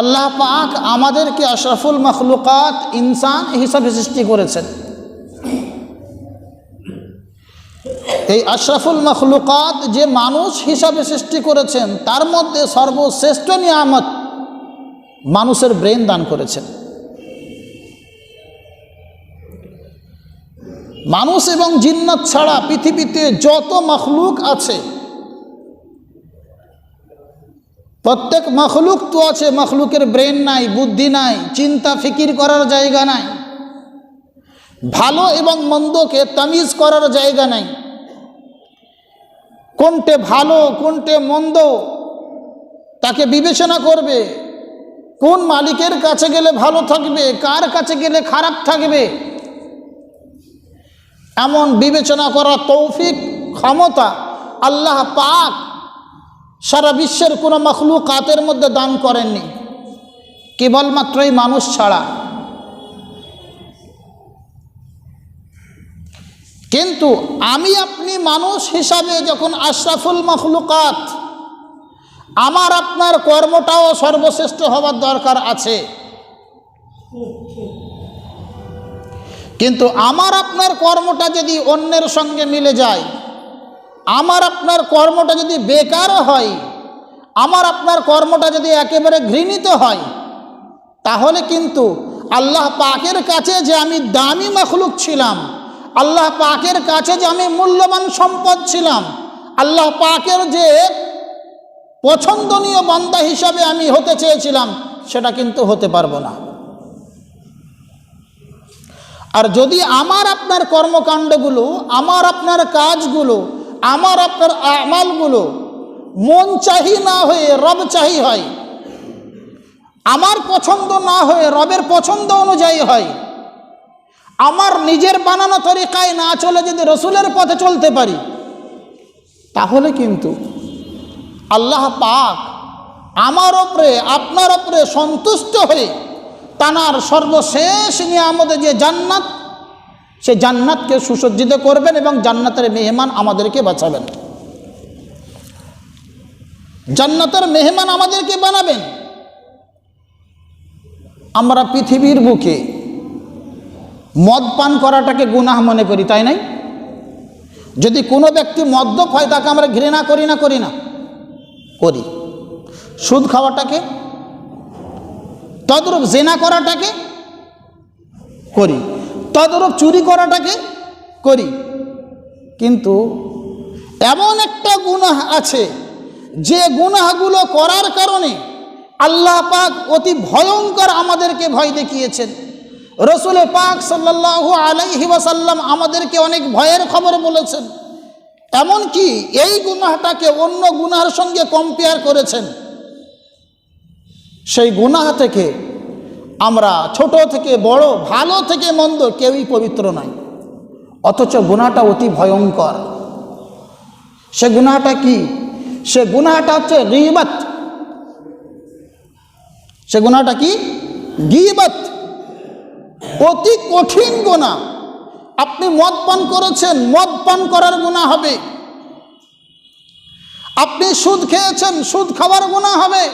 আল্লাহ পাক আমাদেরকে আশরাফুল মখলুকাত ইনসান হিসাবে সৃষ্টি করেছেন। এই আশরাফুল মখলুকাত যে মানুষ হিসাবে সৃষ্টি করেছেন, তার মধ্যে সর্বশ্রেষ্ঠ নিয়ামত মানুষের ব্রেন দান করেছেন। মানুষ এবং জিন্নাত ছাড়া পৃথিবীতে যত মখলুক আছে প্রত্যেক মখলুক তো আছে, মখলুকের ব্রেন নাই, বুদ্ধি নাই, চিন্তা, ফিকির করার জায়গা নাই। ভালো এবং মন্দকে তামিজ করার জায়গা নাই। কোনটে ভালো, কোনটে মন্দ, তাকে বিবেচনা করবে। কোন মালিকের কাছে গেলে ভালো থাকবে, কার কাছে গেলে খারাপ থাকবে? এমন বিবেচনা করা তৌফিক, ক্ষমতা আল্লাহ পাক সারা বিশ্বের কোনো মখলু কাতের মধ্যে দান করেননি। কেবলমাত্রই মানুষ ছাড়া। কিন্তু আমি আপনি মানুষ হিসাবে যখন আশরাফুল মখলুকাত, আমার আপনার কর্মটাও সর্বশ্রেষ্ঠ হওয়ার দরকার আছে। কিন্তু আমার আপনার কর্মটা যদি অন্যের সঙ্গে মিলে যায় আমার আপনার কর্মটা যদি বেকার হয়, আমার আপনার কর্মটা যদি একেবারে ঘৃণিত হয়, তাহলে কিন্তু আল্লাহ পাকের কাছে যে আমি দামি মখলুক ছিলাম, আল্লাহ পাকের কাছে যে আমি মূল্যবান সম্পদ ছিলাম, আল্লাহ পাকের যে পছন্দনীয় বান্দা হিসাবে আমি হতে চেয়েছিলাম, সেটা কিন্তু হতে পারব না। আর যদি আমার আপনার কর্মকাণ্ডগুলো, আমার আপনার কাজগুলো আমার আপনার আমালগুলো মন চাহি না হয়ে রব চাহি হয়। আমার পছন্দ না হয়ে রবের পছন্দ অনুযায়ী হয়। আমার নিজের বানানো তরিকায় না চলে যদি রসুলের পথে চলতে পারি, তাহলে কিন্তু আল্লাহ পাক আমার ওপরে আপনার ওপরে সন্তুষ্ট হয়ে তানার সর্বশেষ নিয়ে আমাদের যে জান্নাত সে জান্নাতকে সুসজ্জিত করবেন এবং জান্নাতের মেহমান আমাদেরকে বাঁচাবেন। জান্নাতের মেহমান আমাদেরকে বানাবেন। আমরা পৃথিবীর বুকে মদ পান করাটাকে গুনাহ মনে করি, তাই নাই? যদি কোনো ব্যক্তি মদ্যপ হয় তাকে আমরা ঘৃণা করি না করি না? করি। সুদ খাওয়াটাকে, তদরূপ জেনা করাটাকে করি। তদরূপ চুরি করাটাকে করি। কিন্তু এমন একটা গুনাহ আছে, যে গুনাহগুলো করার কারণে আল্লাহ পাক অতি ভয়ঙ্কর আমাদেরকে ভয় দেখিয়েছেন। রসুল পাক সাল্লাহ আলাইহি ওয়াসাল্লাম আমাদেরকে অনেক ভয়ের খবর বলেছেন। এমনকি এই গুনাহটাকে অন্য গুনার সঙ্গে কম্পেয়ার করেছেন। সেই গুনাহ থেকে আমরা ছোট থেকে বড়, ভালো থেকে মন্দ কেউই পবিত্র নয় অথচ গুনাহটা অতি ভয়ঙ্কর। সে গুনাহটা কি? সে গুনাহটা হচ্ছে গিবত। সে গুনাহটা কি? গিবত। অতি কঠিন গুণা। আপনি মদ পান করেছেন, মদ পান করার গুণা হবে। আপনি সুদ খেয়েছেন, সুদ খাওয়ার গুণা হবে।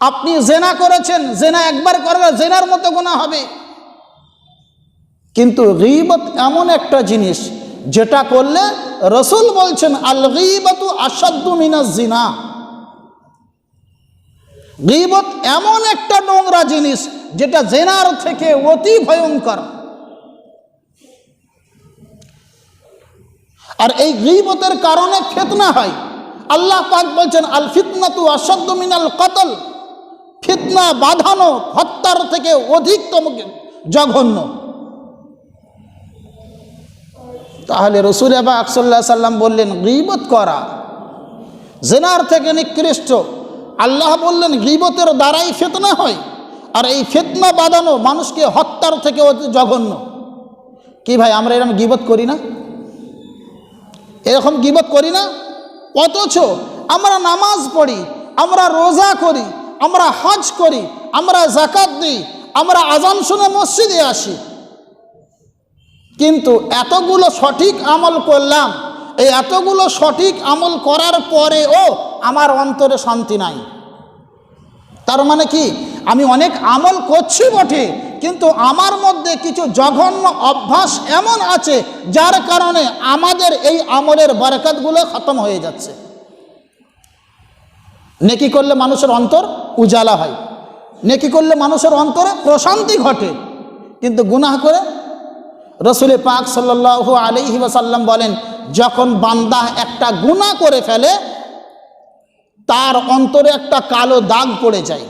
আপনি জেনা করেছেন, জেনা একবার করলে জেনার মতো গুণা হবে। কিন্তু গিবত এমন একটা জিনিস, যেটা করলে রসুল বলছেন, আল গিবতু আসাদ্দু মিনাজ জিনা। গিবত এমন একটা নোংরা জিনিস, যেটা জেনার থেকে অতি ভয়ঙ্কর। আর এই গিবতের কারণে ফেতনা হয়। আল্লাহ পাক বলছেন, আল ফিতনা তু আসাদ্দ মিনাল কতল। ফিতনা বাঁধানো হত্যার থেকে অধিকতম জঘন্য। তাহলে রসুল আবা আকসাল্লাহ সাল্লাম বললেন, গিবত করা। জেনার থেকে নিকৃষ্ট। আল্লাহ বললেন, গিবতের দ্বারাই ফেতনা হয়। আর এই ফেতনা বাঁধানো মানুষকে হত্যার থেকে জঘন্য। কি ভাই, আমরা এরকম গিবত করি না? এরকম গিবত করি না? অথচ আমরা নামাজ পড়ি, আমরা রোজা করি আমরা হজ করি, আমরা জাকাত দিই, আমরা আজান শুনে মসজিদে আসি। কিন্তু এতগুলো সঠিক আমল করলাম, এই এতগুলো সঠিক আমল করার পরেও আমার অন্তরে শান্তি নাই। তার মানে কি? আমি অনেক আমল করছি বটে, কিন্তু আমার মধ্যে কিছু জঘন্য অভ্যাস এমন আছে, যার কারণে আমাদের এই আমলের বরকতগুলো খতম হয়ে যাচ্ছে। নেকি করলে মানুষের অন্তর উজালা হয়। নেকি করলে মানুষের অন্তরে প্রশান্তি ঘটে। কিন্তু গুনাহ করে রসুল পাক সাল্লাল্লাহু আলাইহি ওয়াসাল্লাম বলেন, যখন বান্দা একটা গুনাহ করে ফেলে, তার অন্তরে একটা কালো দাগ পড়ে যায়।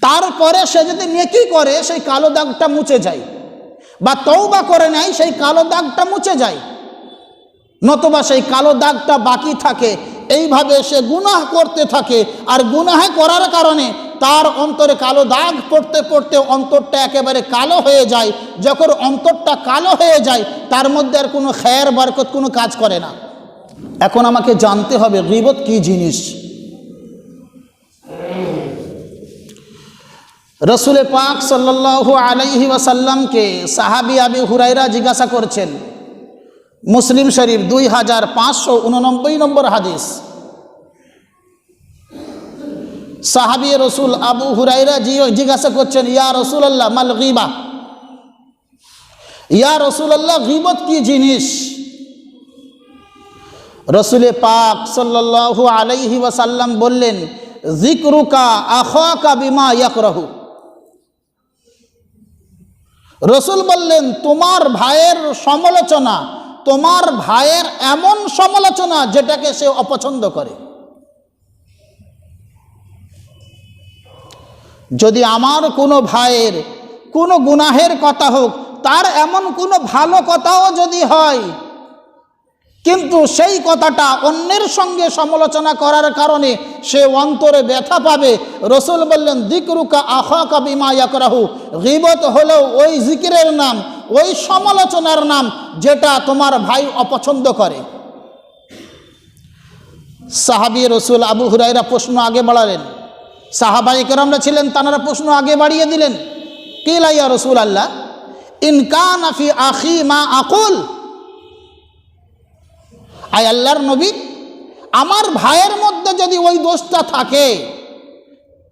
তারপরে সে যদি নেকি করে, সেই কালো দাগটা মুছে যায়। বা তৌবা করে নেয়, সেই কালো দাগটা মুছে যায়। নতুবা সেই কালো দাগটা বাকি থাকে। এইভাবে সে গুনাহ করতে থাকে আর গুনাহ করার কারণে তার অন্তরে কালো দাগ পড়তে পড়তে অন্তরটা একেবারে কালো হয়ে যায়। যখন অন্তরটা কালো হয়ে যায়, তার মধ্যে আর কোনো খ্যার, বরকত, কোনো কাজ করে না। এখন আমাকে জানতে হবে, গিবত কি জিনিস? রসুল পাক সাল্লাল্লাহু আলাইহি ওয়াসাল্লামকে সাহাবি আবি হুরাইরা জিজ্ঞাসা করছেন মুসলিম শরীফ দুই হাজার পাঁচশো উননব্বই নম্বর হাদিস। সাহাবি রসুল আবু হুরাইরা জিজ্ঞাসা করছেন, ইয়া রসুল আল্লাহ মাল গিবা? ইয়া রসুল আল্লাহ গিবত কি জিনিস? রসুলে পাক সাল্লাল্লাহু আলাইহি ওয়াসাল্লাম বললেন জিকরুকা আখাকা বিমা ইয়াকরাহু। রসুল বললেন, তোমার ভাইয়ের সমালোচনা তোমার ভাইয়ের এমন সমালোচনা যেটাকে সে অপছন্দ করে। যদি আমার কোনো ভাইয়ের কোনো গুনাহের কথা হোক, তার এমন কোনো ভালো কথাও যদি হয়, কিন্তু সেই কথাটা অন্যের সঙ্গে সমালোচনা করার কারণে সে অন্তরে ব্যথা পাবে, রসুল বললেন, দিকরুকা আখা বিমা ইয়াকরাহু। গিবত হলেও ওই জিকিরের নাম। ওই সমালোচনার নাম যেটা তোমার ভাই অপছন্দ করে। সাহাবি রসুল আবু হুরাইরা প্রশ্ন আগে বাড়ালেন। সাহাবাই কেরামরা ছিলেন তানারা প্রশ্ন আগে বাড়িয়ে দিলেন। কি লাইয়া রসুল আল্লাহ ইনকান আফি আখি মা আকুল। আয় আল্লাহর নবী, আমার ভাইয়ের মধ্যে যদি ওই দোষটা থাকে,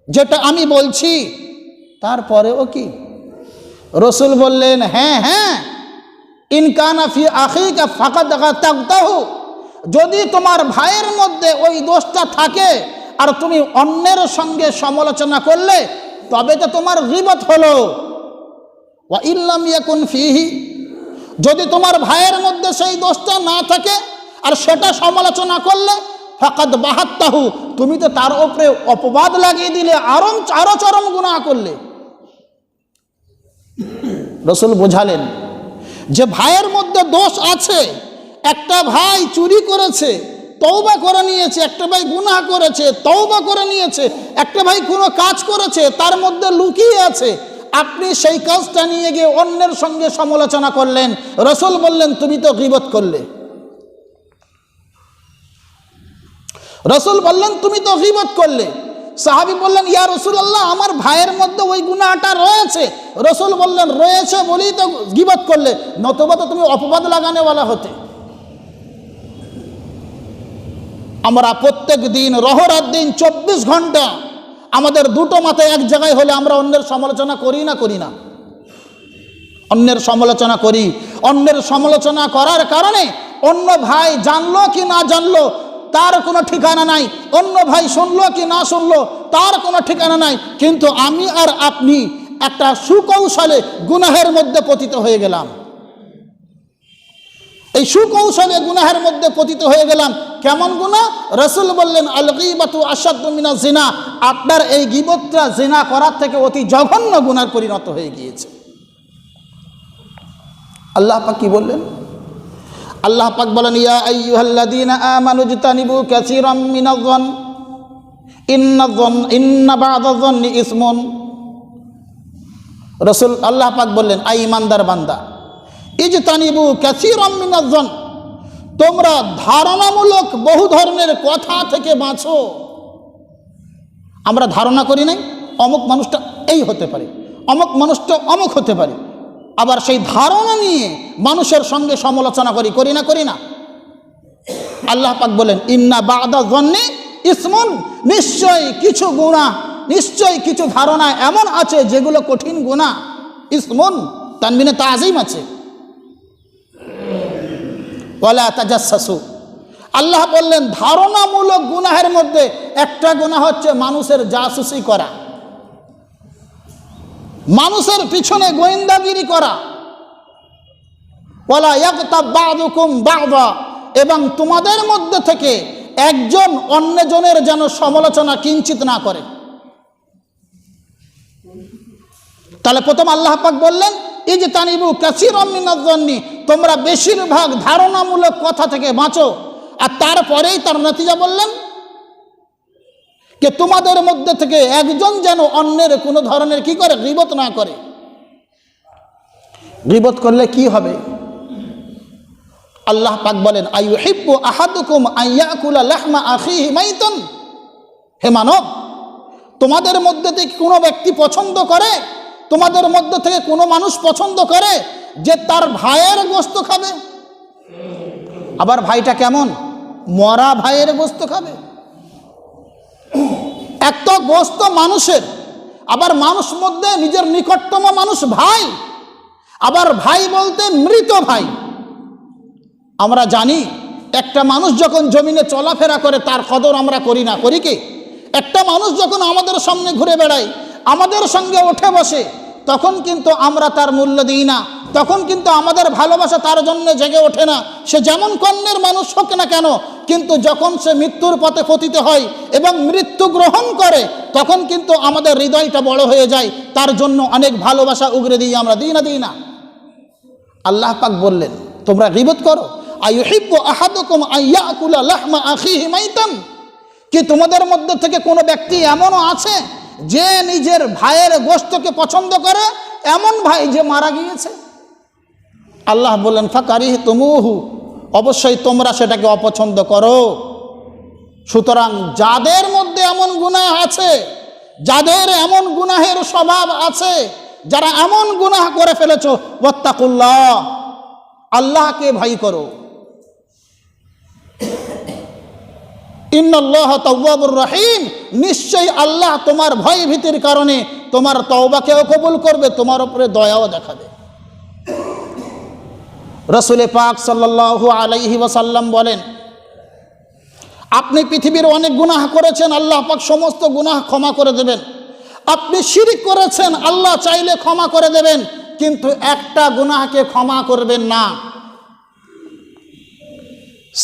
যেটা আমি বলছি, তারপরেও কি? রসুল বললেন হ্যাঁ হ্যাঁ। ইনকানাফি আখিকা ফাঁকা দেখা তাকতাহু যদি তোমার ভাইয়ের মধ্যে ওই দোষটা থাকে আর তুমি অন্যের সঙ্গে সমালোচনা করলে, তবে তো তোমার গিবত হলো। ইয়াকুন ফিহি। যদি তোমার ভাইয়ের মধ্যে সেই দোষটা না থাকে আর সেটা সমালোচনা করলে, ফাকাদ বাহাত্তাহু। তুমি তো তার ওপরে অপবাদ লাগিয়ে দিলে, আরও আরও চরম গুণা করলে। রসুল বোঝালেন যে ভাইয়ের মধ্যে দোষ আছে। একটা ভাই চুরি করেছে তৌবা করে নিয়েছে, একটা ভাই গুনাহ করেছে তৌবা করে নিয়েছে, একটা ভাই কোনো কাজ করেছে, তার মধ্যে লুকিয়ে আছে। আপনি সেই কাজটা নিয়ে গিয়ে অন্যের সঙ্গে সমালোচনা করলেন। রসুল বললেন, তুমি তো গিবত করলে। রসুল বললেন, তুমি তো গিবত করলে। সাহাবি বললেন, ইয়া রসুল আল্লাহ আমার ভাইয়ের মধ্যে ওই গুণাটা রয়েছে। রসুল বললেন, রয়েছে বলেই তো গিবত করলে, নতবা তো তুমি অপবাদ লাগানেওয়ালা হতে। আমরা প্রত্যেক দিন, রহরাত দিন, চব্বিশ ঘণ্টা আমাদের দুটো মাথায় এক জায়গায় হলে আমরা অন্যের সমালোচনা করি না করি না। অন্যের সমালোচনা করি। অন্যের সমালোচনা করার কারণে অন্য ভাই জানলো কি না জানলো তার কোনো ঠিকানা নাই। অন্য ভাই শুনলো কি না শুনলো, তার কোনো ঠিকানা নাই। কিন্তু আমি আর আপনি একটা সুকৌশলে গুনাহের মধ্যে পতিত হয়ে গেলাম। এই সুকৌশলে গুনাহের মধ্যে পতিত হয়ে গেলাম। কেমন গুণা রসুল বললেন আল গিবাতু আসাদমিনা জিনা। আপনার এই গিবতটা জিনা করার থেকে অতি জঘন্য গুনার পরিণত হয়ে গিয়েছে। আল্লাহ পাক কি বললেন? আল্লাহ পাক বলেন, ইয়া আইয়ুহাল্লাযীনা আমানু জতানিবু কাসীরাম মিনায-যন ইন্নায-যন ইন্না বা'দায-যন্নি ইসমুন। রাসূল আল্লাহ পাক বললেন আই ইমানদার বান্দা, ইজতানিবু কাসীরাম মিনায-যন তোমরা ধারণামূলক বহু ধরনের কথা থেকে বাঁচো। আমরা ধারণা করি নাই, অমুক মানুষটা এই হতে পারে, অমুক মানুষটা অমুক হতে পারে। আবার সেই ধারণা নিয়ে মানুষের সঙ্গে সমালোচনা করি করি না করি না। আল্লাহ পাক বলেন, ইন্না বাদা জন্নে ইসমন। নিশ্চয় কিছু গুণা, নিশ্চয়ই কিছু ধারণা এমন আছে যেগুলো কঠিন গুণা। ইসমন, তানবিনে তাজিম আছে। ওয়ালা তাজাসসু আল্লাহ বললেন, ধারণামূলক গুনাহের মধ্যে একটা গুনাহ হচ্ছে মানুষের জাসুসি করা। মানুষের পিছনে গোয়েন্দাগিরি করা। ওয়ালা ইয়াগতাব বা'দুকুম বা'দা, এবং তোমাদের মধ্যে থেকে একজন অন্যজনের যেন সমালোচনা কিঞ্চিত না করে। তাহলে প্রথম আল্লাহ পাক বললেন এই যে তানিবু কাসির অমিনাজ্জন্নি তোমরা বেশিরভাগ ধারণামূলক কথা থেকে বাঁচো। আর তারপরেই তার নতিজা বললেন যে তোমাদের মধ্যে থেকে একজন যেন অন্যের কোনো ধরনের কি করে? গিবত না করে। গিবত করলে কি হবে? আল্লাহ পাক বলেন আইউ হিব্বু আহাদুকুম আইয়াকুলা লাহমা আখিহি মাইতান? হে মানব, তোমাদের মধ্যে থেকে কোনো ব্যক্তি পছন্দ করে? তোমাদের মধ্যে থেকে কোনো মানুষ পছন্দ করে যে তার ভাইয়ের গোস্ত খাবে? আবার ভাইটা কেমন? মরা ভাইয়ের গোস্ত খাবে? এক তো গোস্ত মানুষের, আবার মানুষ মধ্যে নিজের নিকটতম মানুষ ভাই, আবার ভাই বলতে মৃত ভাই। আমরা জানি একটা মানুষ যখন জমিনে চলাফেরা করে, তার কদর আমরা করি না, করি কি? একটা মানুষ যখন আমাদের সামনে ঘুরে বেড়ায়, আমাদের সঙ্গে উঠে বসে, তখন কিন্তু আমরা তার মূল্য দিই না। তখন কিন্তু আমাদের ভালোবাসা তার জন্য জেগে ওঠে না। সে যেমন কন্যের মানুষ হোক না কেন, কিন্তু যখন সে মৃত্যুর পথে পতিত হয় এবং মৃত্যু গ্রহণ করে, তখন কিন্তু আমাদের হৃদয়টা বড় হয়ে যায়। তার জন্য অনেক ভালোবাসা উগরে দিই আমরা। দিই না দিই না। আল্লাহ পাক বললেন, তোমরা গিবত করো। কি তোমাদের মধ্যে থেকে কোনো ব্যক্তি এমনও আছে যে নিজের ভাইয়ের গোস্তকে পছন্দ করে? এমন ভাই যে মারা গিয়েছে? আল্লাহ বললেন, ফাকারিহ তুমুহু। অবশ্যই তোমরা সেটাকে অপছন্দ করো। সুতরাং যাদের মধ্যে এমন গুনাহ আছে, যাদের এমন গুনাহের স্বভাব আছে, যারা এমন গুনাহ করে ফেলেছ ওত্তাকুল্লাহ আল্লাহকে ভাই করো। ইন্নআল্লাহ তওয়াবুর রহিম। নিশ্চয়ই আল্লাহ তোমার ভয় ভীতির কারণে তোমার তওবাকেও কবুল করবে, তোমার উপরে দয়াও দেখাবে। রসুলে পাক সাল্লাল্লাহু আলাইহি ওয়াসাল্লাম বলেন, আপনি পৃথিবীর অনেক গুনাহ করেছেন, আল্লাহ পাক সমস্ত গুনাহ ক্ষমা করে দেবেন। আপনি শিরিক করেছেন, আল্লাহ চাইলে ক্ষমা করে দেবেন, কিন্তু একটা গুনাহকে ক্ষমা করবেন না।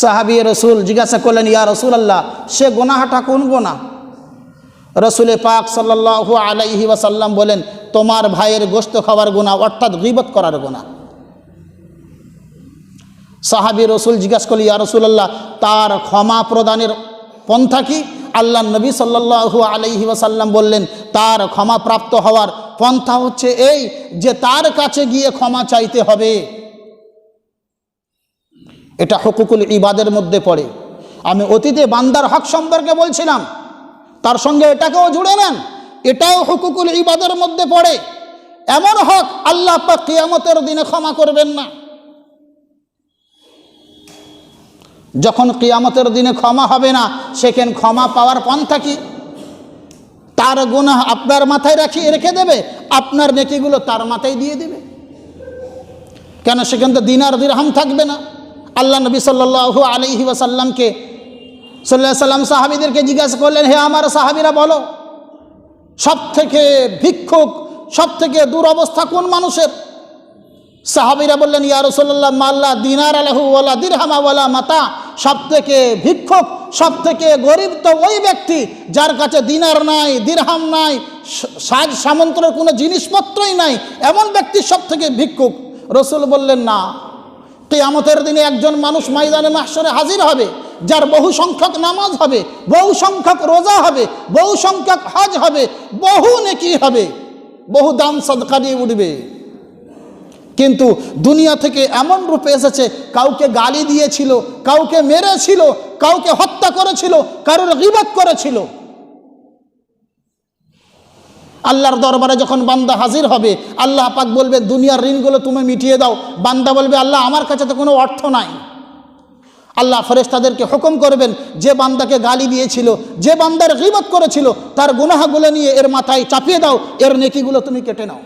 সাহাবি রসুল জিজ্ঞাসা করলেন, ইয়া রসুল আল্লাহ সে গোনাহাটা কোন গোনা রসুলে পাক সাল্লাল্লাহু আলাইহি ওয়াসাল্লাম বলেন, তোমার ভাইয়ের গোস্ত খাওয়ার গোনা অর্থাৎ গিবত করার গোনা সাহাবি রসুল জিজ্ঞাসা করল ইয়া রসুল্লাহ তার ক্ষমা প্রদানের পন্থা কি? আল্লাহ নবী সাল্লাল্লাহু আলাইহি ওয়াসাল্লাম বললেন, তার ক্ষমা প্রাপ্ত হওয়ার পন্থা হচ্ছে এই যে তার কাছে গিয়ে ক্ষমা চাইতে হবে। এটা হকুকুল ইবাদের মধ্যে পড়ে। আমি অতীতে বান্দার হক সম্পর্কে বলছিলাম, তার সঙ্গে এটাকেও জুড়ে নেন। এটাও হকুকুল ইবাদের মধ্যে পড়ে। এমন হক আল্লাহ কিয়ামতের দিনে ক্ষমা করবেন না। যখন কিয়ামতের দিনে ক্ষমা হবে না, সেখানে ক্ষমা পাওয়ার পন্থা কি? তার গুনাহ আপনার মাথায় রাখি, রেখে দেবে? আপনার নেকিগুলো তার মাথায় দিয়ে দেবে। কেন? সেখানে তো দিনার দিরহাম থাকবে না। আল্লাহ নবী সাল্লাল্লাহু আলাইহি ওয়াসাল্লামকে সাল্লাহ সাল্লাম সাহাবিদেরকে জিজ্ঞাসা করলেন, হে আমার সাহাবিরা, বলো সব থেকে ভিক্ষুক সব থেকে দুরবস্থা কোন মানুষের? সাহাবিরা বললেন, ইয়া রসল্লাহ মাল্লা দিনার আলাহু ওয়ালা দিরহামা ওয়ালা মাতা। সব থেকে ভিক্ষুক সব থেকে গরিব তো ওই ব্যক্তি যার কাছে দিনার নাই, দিরহাম নাই সাজ সামন্ত্রের কোনো জিনিসপত্রই নাই, এমন ব্যক্তি সব থেকে ভিক্ষুক। রসুল বললেন, না, কেয়ামতের দিনে একজন মানুষ ময়দানে মাসরে হাজির হবে, যার বহু সংখ্যক নামাজ হবে, বহু সংখ্যক রোজা হবে, বহু সংখ্যক হজ হবে, বহু নেকি হবে, বহু দান সদকা দিয়ে উঠবে। কিন্তু দুনিয়া থেকে এমন রূপে এসেছে, কাউকে গালি দিয়েছিল, কাউকে মেরেছিল, কাউকে হত্যা করেছিল, কারোর গিবাদ করেছিল। আল্লাহর দরবারে যখন বান্দা হাজির হবে, আল্লাহ পাক বলবে, দুনিয়ার ঋণগুলো তুমি মিটিয়ে দাও। বান্দা বলবে, আল্লাহ, আমার কাছে তো কোনো অর্থ নাই। আল্লাহ ফেরেশতাদেরকে হুকুম করবেন, যে বান্দাকে গালি দিয়েছিল, যে বান্দার গিবত করেছিল, তার গুনাহাগুলো নিয়ে এর মাথায় চাপিয়ে দাও, এর নেকিগুলো তুমি কেটে নাও।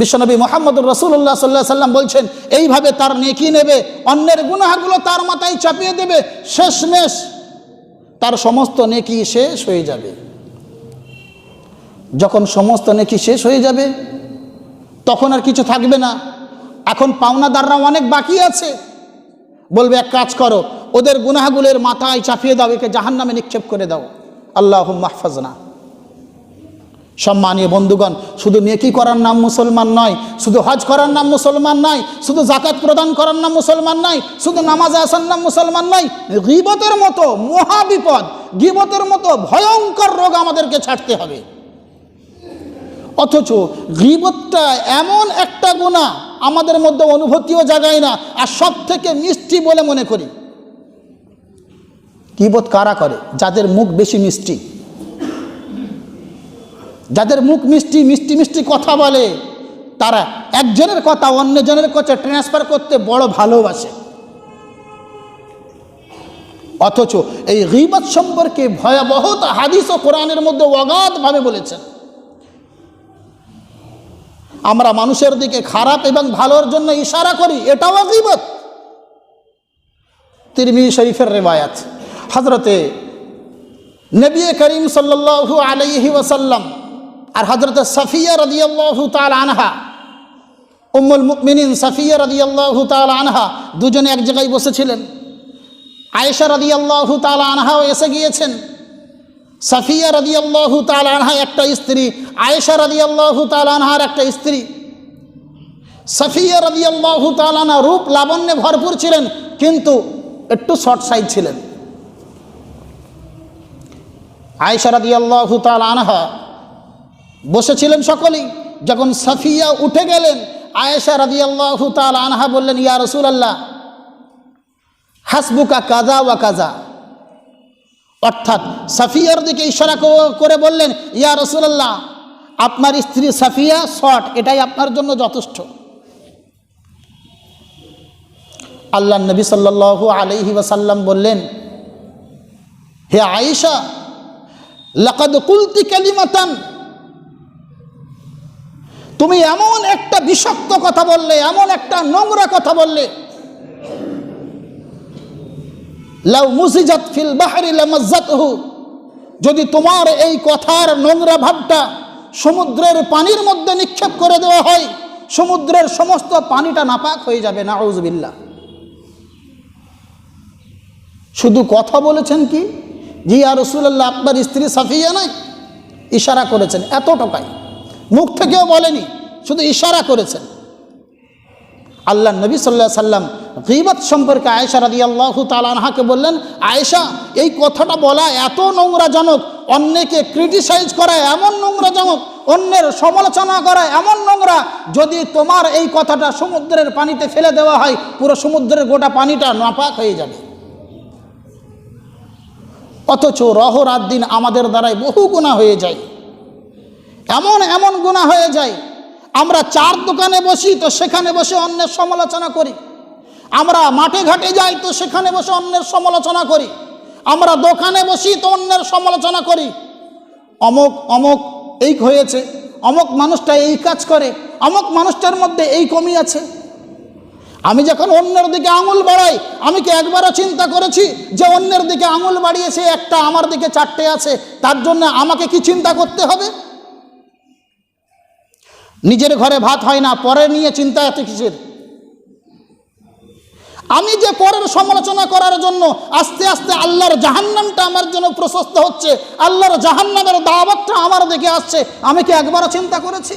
বিশ্বনবী মোহাম্মদুর রসুল্লাহ সাল্লাহ সাল্লাম বলছেন, এইভাবে তার নেকি নেবে, অন্যের গুনাহাগুলো তার মাথায় চাপিয়ে দেবে, শেষমেশ তার সমস্ত নেকি শেষ হয়ে যাবে। যখন সমস্ত নেকি শেষ হয়ে যাবে, তখন আর কিছু থাকবে না। এখন পাওনাদাররা অনেক বাকি আছে। বলবে, এক কাজ করো, ওদের গুনাহগুলের মাথায় চাপিয়ে দাও, একে জাহান নামে নিক্ষেপ করে দাও। আল্লাহ মাহফাজনা সম্মানীয় বন্ধুগণ, শুধু নেকি করার নাম মুসলমান নয়, শুধু হজ করার নাম মুসলমান নয়, শুধু জাকাত প্রদান করার নাম মুসলমান নয়, শুধু নামাজ আসার নাম মুসলমান নয়, গিবতের মতো মহাবিপদ গিবতের মতো ভয়ঙ্কর রোগ আমাদেরকে ছাড়তে হবে। অথচ গিবতটা এমন একটা গুণা, আমাদের মধ্যে অনুভূতিও জাগায় না, আর সব থেকে মিষ্টি বলে মনে করি। গিবত কারা করে? যাদের মুখ বেশি মিষ্টি। যাদের মুখ মিষ্টি মিষ্টি মিষ্টি কথা বলে, তারা একজনের কথা অন্যজনের কাছে ট্রান্সফার করতে বড় ভালোবাসে। অথচ এই গিবত সম্পর্কে ভয়াবহতা হাদিস ও কোরআনের মধ্যে অগাধভাবে বলেছেন। আমরা মানুষের দিকে খারাপ এবং ভালোর জন্য ইশারা করি, এটাও গিবত। তিরমি শরীফের রেবায়াত হজরতে নবী করিম সাল্লাল্লাহু আলাইহি ওয়াসাল্লাম আর হজরত সফিয়া রদিয়াল্লাহু তাল আনহা, উম্মুল মুকমিনিন সফিয়া রদিয়াল্লাহু তাল আনহা দুজনে এক জায়গায় বসেছিলেন। আয়েশা রদিয়াল্লাহু তাল আনহাও এসে গিয়েছেন। সাফিয়া রদিয়াল্লাহু তাল আনহা একটা স্ত্রী, আয়েশা রদিয়াল্লাহু তাল আনহার একটা স্ত্রী। সাফিয়া রদিয়াল্লাহু তাল আনহা রূপ লাবণ্যে ভরপুর ছিলেন, কিন্তু একটু শর্ট সাইজ ছিলেন। আয়েশা রদিয়াল্লাহু তাল আনহা বসেছিলেন সকলেই। যখন সাফিয়া উঠে গেলেন, আয়েশা রাদিয়াল্লাহু তাল আনহা বললেন, ইয়া রসুল আল্লাহ হাসবুকা কাজা ওয়া কাজা অর্থাৎ সাফিয়ার দিকে ইশারা করে বললেন, ইয়া রসুলাল্লাহ, আপনার স্ত্রী সাফিয়া শর্ট এটাই আপনার জন্য যথেষ্ট। আল্লাহ নবী সাল্লাল্লাহু আলাইহি ওয়াসাল্লাম বললেন, হে আয়েশা, লাকাদ কুলতি কালিমাতান তুমি এমন একটা বিষাক্ত কথা বললে, এমন একটা নোংরা কথা বললে। মুসিজাত ফিল বাহরি যদি তোমার এই কথার নোংরা ভাবটা সমুদ্রের পানির মধ্যে নিক্ষেপ করে দেওয়া হয়, সমুদ্রের সমস্ত পানিটা নাপাক হয়ে যাবে না নাউজবিল্লা শুধু কথা বলেছেন কি? জি আর রসুল্লাহ আপনার স্ত্রী সাফিয়া নাই ইশারা করেছেন, এত টাকায়। মুখ থেকেও বলেনি, শুধু ইশারা করেছেন। আল্লাহ নবী সাল্লাহ সাল্লাম গিবত সম্পর্কে আয়েশা রাদি আল্লাহ তালানহাকে বললেন, আয়েশা, এই কথাটা বলা এত নোংরাজনক, অন্যকে ক্রিটিসাইজ করা এমন নোংরাজনক, অন্যের সমালোচনা করা এমন নোংরা, যদি তোমার এই কথাটা সমুদ্রের পানিতে ফেলে দেওয়া হয়, পুরো সমুদ্রের গোটা পানিটা নাপাক হয়ে যাবে। অথচ রহ রাত দিন আমাদের দ্বারাই বহু গুণা হয়ে যায়। এমন এমন গুণা হয়ে যায়। আমরা চার দোকানে বসি তো সেখানে বসে অন্যের সমালোচনা করি। আমরা মাঠে ঘাটে যাই তো সেখানে বসে অন্যের সমালোচনা করি। আমরা দোকানে বসি তো অন্যের সমালোচনা করি। অমুক অমুক, এই হয়েছে। অমুক মানুষটা এই কাজ করে। অমুক মানুষটার মধ্যে এই কমি আছে। আমি যখন অন্যের দিকে আঙুল বাড়াই, আমি কি একবারও চিন্তা করেছি যে অন্যের দিকে আঙুল বাড়িয়েছে একটা আমার দিকে চারটে আছে? তার জন্য আমাকে কি চিন্তা করতে হবে? নিজের ঘরে ভাত হয় না, পরে নিয়ে চিন্তা এত কিসের? আমি যে পরের সমালোচনা করার জন্য আস্তে আস্তে আল্লাহর জাহান্নামটা আমার জন্য প্রশস্ত হচ্ছে, আল্লাহর জাহান্নামের দাওয়াতটা আমার দিকে আসছে, আমি কি একবারও চিন্তা করেছি?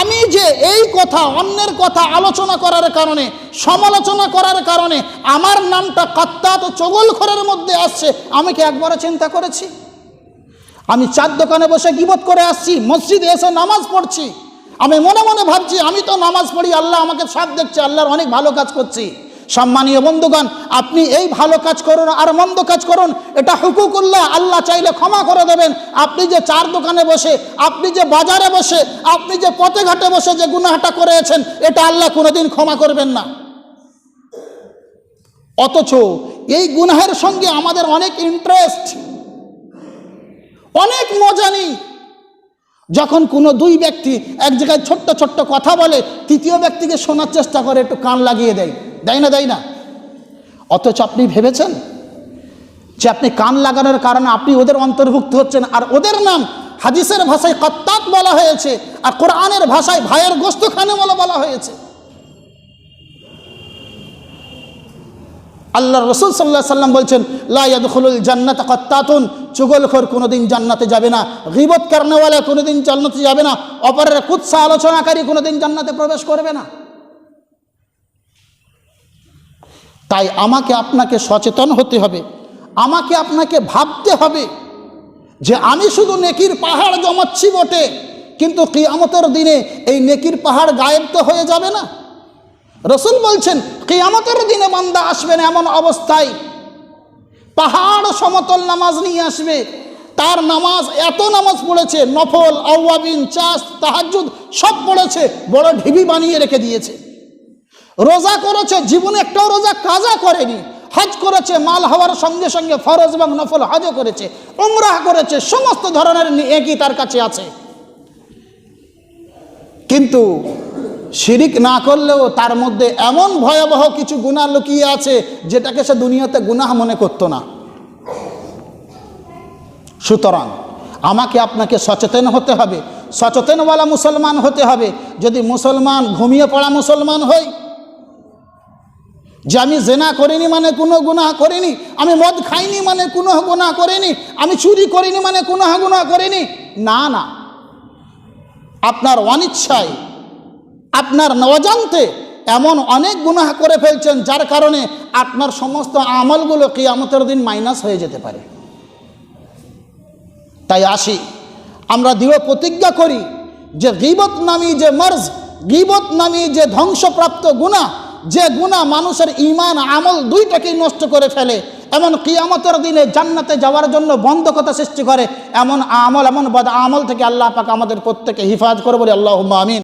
আমি যে এই কথা, অন্যের কথা আলোচনা করার কারণে, সমালোচনা করার কারণে আমার নামটা কাত্তাত চগলখরের মধ্যে আসছে, আমি কি একবারও চিন্তা করেছি? আমি চার দোকানে বসে গিবত করে আসছি, মসজিদে এসে নামাজ পড়ছি। আমি মনে মনে ভাবছি, আমি তো নামাজ পড়ি, আল্লাহ আমাকে সব দেখছে, আল্লাহর অনেক ভালো কাজ করছি। সম্মানীয় বন্ধুগণ, আপনি এই ভালো কাজ করুন আর মন্দ কাজ করুন, এটা হুকুকুল্লাহ, আল্লাহ চাইলে ক্ষমা করে দেবেন। আপনি যে চার দোকানে বসে, আপনি যে বাজারে বসে, আপনি যে পথে ঘাটে বসে যে গুনাহটা করেছেন, এটা আল্লাহ কোনোদিন ক্ষমা করবেন না। অথচ এই গুনাহের সঙ্গে আমাদের অনেক ইন্টারেস্ট অনেক মজা নেই। যখন কোনো দুই ব্যক্তি এক জায়গায় ছোট্ট ছোট্ট কথা বলে, তৃতীয় ব্যক্তিকে শোনার চেষ্টা করে, একটু কান লাগিয়ে দেয়। দেয় না দেয় না। অথচ আপনি ভেবেছেন যে আপনি কান লাগানোর কারণে আপনি ওদের অন্তর্ভুক্ত হচ্ছেন, আর ওদের নাম হাদিসের ভাষায় কত্তাত বলা হয়েছে, আর কোরআনের ভাষায় ভাইয়ের গোস্ত খানে বলা বলা হয়েছে। আল্লাহ রসুল সাল্লাহ সাল্লাম বলছেন লাইয়াদুল জান্নাত কত্তাতুন। চুগলখোর কোনোদিন জান্নাতে যাবে না। গিবত কারণেওয়ালা কোনোদিন জান্নাতে যাবে না। অপরের কুৎসা আলোচনাকারী কোনোদিন জান্নাতে প্রবেশ করবে না। তাই আমাকে আপনাকে সচেতন হতে হবে। আমাকে আপনাকে ভাবতে হবে যে আমি শুধু নেকির পাহাড় জমাচ্ছি বটে, কিন্তু কিয়ামতের দিনে এই নেকির পাহাড় গায়েব তো হয়ে যাবে না। রসুল বলছেন, কিয়ামতের দিনে বান্দা আসবে না এমন অবস্থায়। পাহাড় সমতল নামাজ নিয়ে আসবে। তার নামাজ এত নামাজ পড়েছে, নফল আউয়াবিন চাষ তাহাজুদ সব পড়েছে, বড় ঢিবি বানিয়ে রেখে দিয়েছে। রোজা করেছে, জীবনে একটাও রোজা কাজা করেনি। হজ করেছে, মাল হওয়ার সঙ্গে সঙ্গে ফরজ এবং নফল হজও করেছে, উমরাহ করেছে, সমস্ত ধরনের একই তার কাছে আছে। কিন্তু শিরিক না করলেও তার মধ্যে এমন ভয়াবহ কিছু গুণা লুকিয়ে আছে যেটাকে সে দুনিয়াতে গুনাহ মনে করতো না। সুতরাং আমাকে আপনাকে সচেতন হতে হবে, সচেতনওয়ালা মুসলমান হতে হবে। যদি মুসলমান ঘুমিয়ে পড়া মুসলমান হই, যে আমি জেনা করিনি মানে কোনো গুনাহ করিনি, আমি মদ খাইনি মানে কোনো গুনাহ করিনি, আমি চুরি করিনি মানে কোনো গুনাহ করিনি, না না। আপনার অনিচ্ছায় আপনার নজান্তে এমন অনেক গুনাহ করে ফেলছেন, যার কারণে আপনার সমস্ত আমলগুলো কিয়ামতের দিন মাইনাস হয়ে যেতে পারে। তাই আসি, আমরা দৃঢ় প্রতিজ্ঞা করি যে গিবত নামী যে মর্জ, গিবত নামী যে ধ্বংসপ্রাপ্ত গুণা যে গুণা মানুষের ইমান আমল দুইটাকেই নষ্ট করে ফেলে। এমন কিয়ামতের দিনে জান্নাতে যাওয়ার জন্য বন্ধকতা সৃষ্টি করে, এমন আমল, এমন বদ আমল থেকে আল্লাহ পাক আমাদের প্রত্যেকে হিফাজ করে বলে আল্লাহ আমিন।